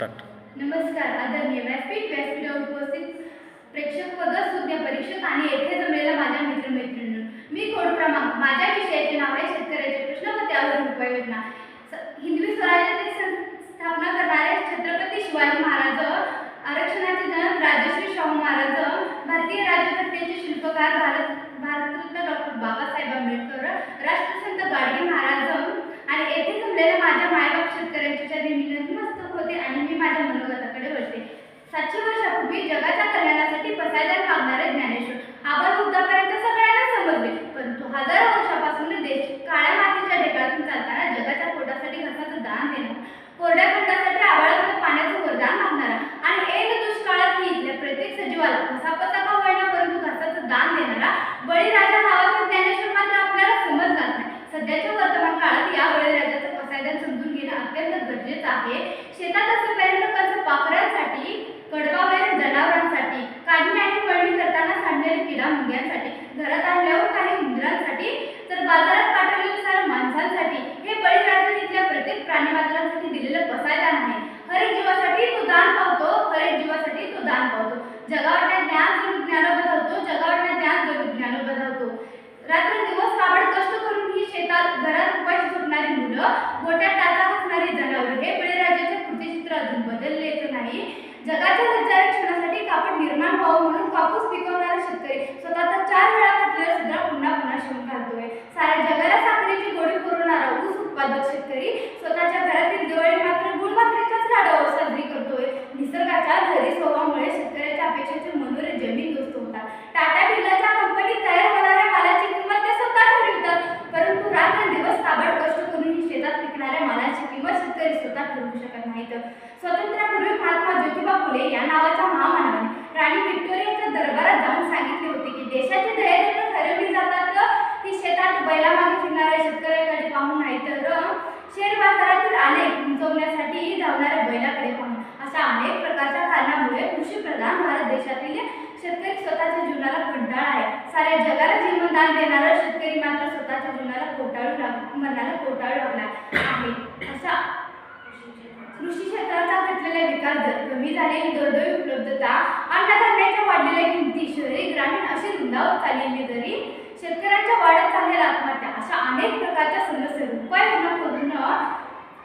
Start नमस्कार आदरणीय व्यासपीठ व्यासपीठावर उपस्थित प्रेक्षक वर्ग सुज्ञ परीक्षक आणि येथे जमलेल्या माझ्या मित्रमैत्रिणी मी कोड क्रमांक माझ्या विषयाचे नाव आहे शेतकऱ्याचे प्रश्न व त्यावर उपाययोजना हिंदवी स्वराज्याची स्थापना करणारे छत्रपती शिवाजी महाराज आरक्षणाचे जनक राजश्री शाहू महाराज भारतीय राज्यघटनेचे शिल्पकार भारत भारतरत्न डॉक्टर बाबासाहेब आंबेडकर राष्ट्रसंत गाडगे महाराज आणि येथे जमलेल्या माझ्या मायबाप शेतकऱ्यांच्या चरणी नतमस्तक होते आणि मी माझ्या मनोगताकडे सातशे वर्षापूर्वी जगाच्या कल्याणासाठी पसायदान मागणारे ज्ञानेश्वर. आबाल उद्धापर्यंत सगळ्यांना समजले परंतु हजारो वर्षापासून देश काळ्या मातीच्या ढेकळातून चालताना जगाच्या पोटासाठी घसाचं दान देणार कोरड्या खंडासाठी आवाळात पाण्याचं वरदान मागणारा आणि एक दुष्काळात ही इथल्या प्रत्येक सजीवाला कसा पसा का होईना परंतु घसाचं दान देणारा बळीराजा नावाचा ज्ञानेश्वर मात्र आपल्याला समजणार नाही. सध्याच्या वर्तमान काळात या बळीराजाचं पसायदान समजून घेणं अत्यंत गरजेचं आहे. शेतात असेपर्यंत पाखरांसाठी कडबावैर जनावरांसाठी काढणी आणि पळणी करताना सांडलेल्या किडा मुंग्यांसाठी घरात आणल्यावर काही उंदरांसाठी तर बाजारात पाठवलेलं सारं माणसांसाठी हे बळीराजा इथल्या प्रत्येक प्राणीमात्रांसाठी दिलेलं बसायला नाही हरेक जीवासाठी तो दान पावतो हरेक जीवासाठी तो दान पावतो. जगावरच्या ज्ञान जरूर ज्ञानोबा बदलतो जगावरच्या ज्ञान जरूर ज्ञानोबा बदलतो. रात्र दिवस काबड कष्ट करून ही शेतात घरात उपाशी सुटणारी मुलं गोट्यात टाचा घासणारी जण हे बळीराजाचे कृतीचित्र अजून बदललेच नाही जगाच्या रक्षणासाठी निर्माण व्हावं म्हणून कापूस पिकवणारा शेतकरी स्वतःचा चार वेळा घातलेला सुद्धा पुन्हा पुन्हा शिवून घालतोय. साऱ्या जगाला साखरेची गोडी पुरवणारा ऊस उत्पादक शेतकरी स्वतःच्या घरातील दिवाळी मात्र गुळ भाकरीच्याच लाडावर साजरी करतोय. निसर्गाच्या घरी स्वभावामुळे शेतकऱ्याच्या अपेक्षेचे बैलामागे फिरणाऱ्या शेतकऱ्याकडे पाहून नाही तर शेअर बाजारातील आले गुंतवण्यासाठी धावणाऱ्या बैलाकडे पाहून. अशा अनेक प्रकारच्या कारणामुळे कृषी प्रधान भारत देशातील शेतकरी स्वतःच्या जीवनाला कंटाळा आहे. साऱ्या जगाला जीवनदान देणारा शेतकरी मात्र स्वतःच्या जीवनाला कोटाळू लाग मरणाला कोटाळू लागला आहे. असा कृषी क्षेत्राचा घटलेला विकास दर कमी झालेली दुर्दैवी उपलब्धता अन्नधान्याच्या वाढलेल्या किमती शहरी ग्रामीण अशी रुंदावत वाढत आत्महत्या अशा अनेक प्रकारच्या समस्या उपाययोजना करून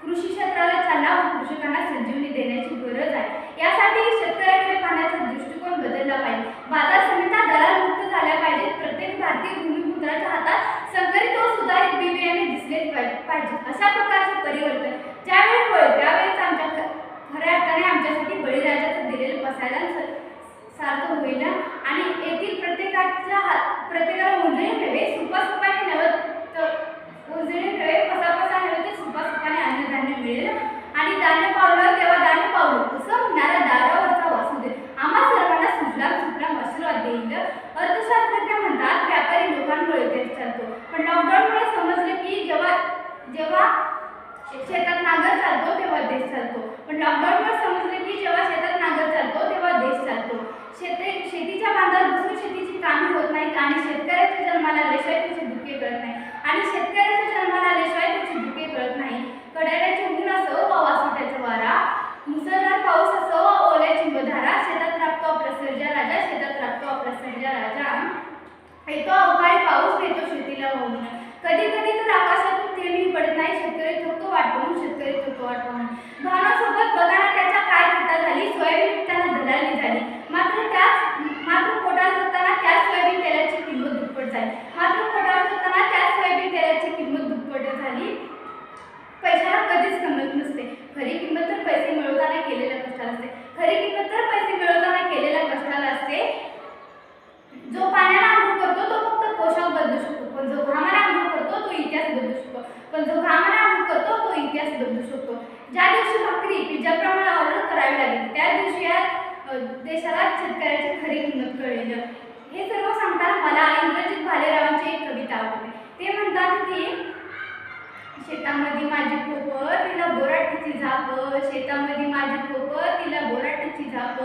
कृषी क्षेत्राला चालना व कृषकांना संजीवनी देण्याची गरज आहे. यासाठी शेतकऱ्याकडे पाहण्याचा दृष्टिकोन बदलला पाहिजे. बाजार समित्या दलाल मुक्त झाल्या पाहिजेत. प्रत्येक भारतीय भूमिपुत्राच्या हातात संकरित व सुधारित बी बियाणे दिसलेच पाहिजे अशा प्रकारचे परिवर्तन ज्यावेळी होईल त्यावेळेस आमच्या खऱ्या अर्थाने आमच्यासाठी बळीराजाचं दिलेलं पसायला सारखं होईल आणि येथील प्रत्येकाच्या प्रत्येकाला उजळे नव्हे सुपासुपाने नव्हे उजळे नव्हे पसापसा नव्हे तर सुपासुपाने अन्नधान्य मिळेल आणि धान्य पावलं तेव्हा धान्य पावलं असं म्हणणारा दारावरचा वासुदेव आम्हा सर्वांना सुजलाम सुफलाम आशीर्वाद देईल अर्थशास्त्रज्ञ म्हणतात व्यापारी लोकांमुळे देश चालतो पण लॉकडाऊनमुळे समजले की जेव्हा जेव्हा शेतात नांगर चालतो तेव्हा देश चालतो. पण लॉकडाऊनवर समजले की जेव्हा शेतात नांगर चालतो तेव्हा देश चालतो. शेती शेतीच्या बांधावर बसून शेतीची कामे होत नाहीत आणि शेतकऱ्याच्या जन्माला आल्याशिवाय त्याचे दुःखे कळत नाही. आणि शेतकऱ्याच्या जन्माला आल्याशिवाय त्याचे दुःखे कळत नाही. कडाड्याचे ऊन असो वा वासोट्याचा वारा मुसळधार पाऊस असो वा ओल्या चिंबधारा शेतात राबतो आपला राजा शेतात राबतो आपला राजा. येतो अवकाळी पाऊस येतो शेतीला होऊन कधी कधी थेंबही नाही शेतकरी थकतो वाट पाहून शेतकरी थकतो वाट पाहून भावनासोबत बघा ना त्याच्या काय खता झाली? सोयाबीन विकताना दलाली झाली. मात्र त्याच मात्र पोटाला जगताना त्याच सोयाबीन तेलाची किंमत दुप्पट झाली. मात्र पोटाला जगताना त्याच सोयाबीन तेलाची किंमत दुप्पट झाली. पैशाला कधीच किंमत नसते. खरी किंमत तर पैसे मिळवताना केलेल्या कष्टाला असते. खरी किंमत तर पैसे मिळवताना केलेल्या कष्टाला असते. जो पाण्याला आंघोळ करतो तो फक्त पोशाख बदलू शकतो. पण जो घामाला आंघोळ करतो तो इतिहास बदलू शकतो. पण जो घामाला आंघोळ करतो तो इतिहास बदलू शकतो. ज्या दिवशी भाकरी पिझ्झाप्रमाणे ऑर्डर करावी लागेल त्या दिवशी या देशाला शेतकऱ्याची खरी किंमत कळेल. हे सर्व सांगताना मला इंग्रजीत भालेरावांची एक कविता आवडते ते म्हणतात की शेतामध्ये माझी खोप तिला बोराटीची झाप. शेतामध्ये माझी खोप तिला बोराटीची झाप.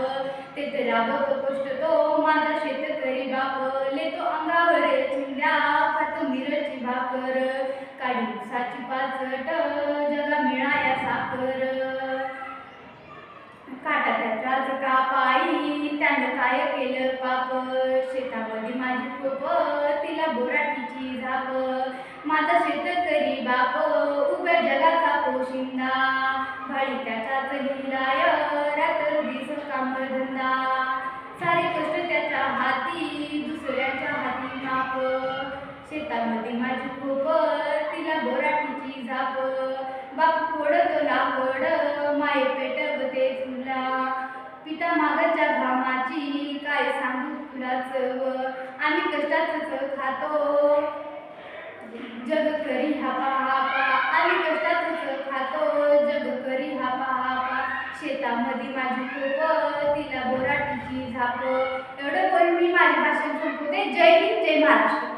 ते ते राबत कष्ट तो माझा शेतकरी बाप. लेतो अंगावर चिंद्या खातो मिरची भाकर. कापसाची पाचट जगा मिळाया साखर. काटा त्यानं काय केलं पाप शेतामध्ये माझी खोप तिला बोराटीची झाप. माझा शेतकरी बाप उभ्या जगाचा पोशिंदा. भाळी त्याचाच लिहिलाय रात्र दिस कामधंदा. सारे कष्ट त्याच्या हाती दुसऱ्याच्या हाती माप. शेतामध्ये माये पेटवते तुला. पिता मागच्या घामाची काय सांगू तुला चव? आम्ही कष्टाच खातो. जग करी हापा हापा आम्ही कष्टाच खातो. जग करी हापा हापा शेतामध्ये माझी खोप तिला बोराटीची झाप. एवढं बोलून मी माझे भाषण संपवते. जय हिंद जय महाराष्ट्र.